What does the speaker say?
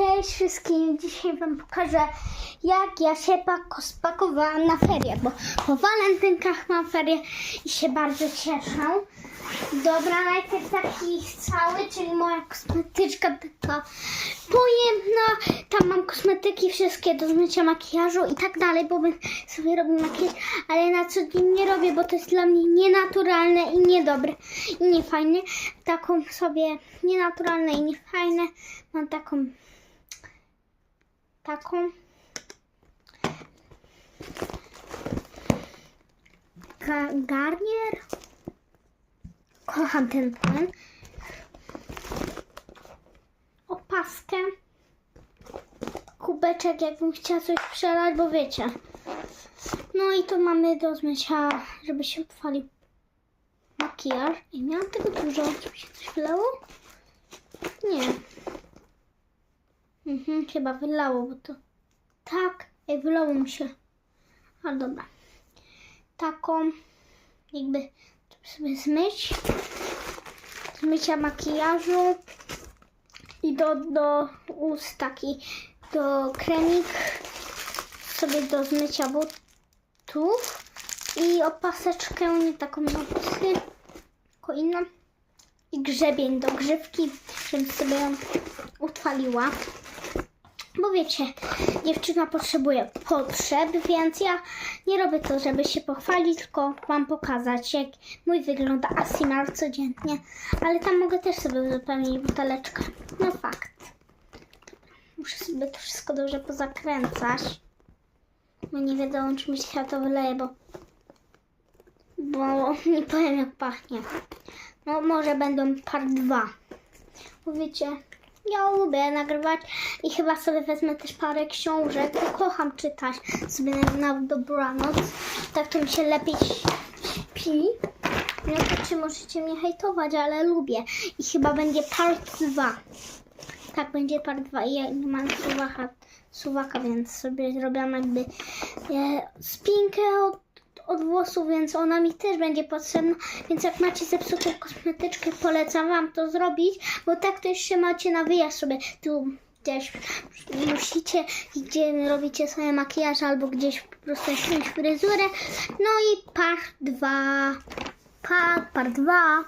Cześć wszystkim! Dzisiaj Wam pokażę, jak ja się pako- spakowałam na ferie, bo po walentynkach mam ferie i się bardzo cieszę. Dobra, najpierw taki cały, czyli moja kosmetyczka taka pojemna. Tam mam kosmetyki wszystkie do zmycia makijażu i tak dalej, bo sobie robił makijaż, ale na co dzień nie robię, bo to jest dla mnie nienaturalne i niedobre i niefajne. Taką sobie nienaturalne i niefajne. Mam taką taką Ga- Garnier. Kocham ten ten. Opaskę. Kubeczek, jakbym chciała coś przelać, bo wiecie. No i to mamy do zmycia, żeby się utrwalił makijaż. I miałam tego dużo. Mi się coś wylało? Nie. Mhm, chyba wylało, bo to tak, ej, wylało mi się. A dobra. Taką, jakby sobie zmyć. Zmycia makijażu i do, do ust taki, do kremik sobie do zmycia butów i opaseczkę, nie taką na psy, tylko inną i grzebień do grzywki, żebym sobie ją utrwaliła. Bo wiecie, dziewczyna potrzebuje potrzeb, więc ja nie robię to, żeby się pochwalić, tylko Wam pokazać, jak mój wygląda Asimar codziennie. Ale tam mogę też sobie uzupełnić buteleczkę. No fakt. Muszę sobie to wszystko dobrze pozakręcać. Bo nie wiadomo, czy mi się to wyleje, bo... Bo nie powiem, jak pachnie. No może będą part 2. Bo wiecie, ja lubię nagrywać i chyba sobie wezmę też parę książek, kocham czytać sobie na, na dobranoc. Tak to mi się lepiej śpi. No to czy możecie mnie hejtować, ale lubię. I chyba będzie part 2. Tak, będzie part 2 i ja nie mam suwaka, suwaka więc sobie zrobiłam jakby e, spinkę od, od włosów, więc ona mi też będzie potrzebna. Więc jak macie zepsutą kosmetyczkę, polecam Wam to zrobić, bo tak to jeszcze macie na wyjazd sobie tu gdzieś musicie, gdzie robicie sobie makijaż albo gdzieś po prostu jakąś fryzurę. No i part 2. Part, part 2.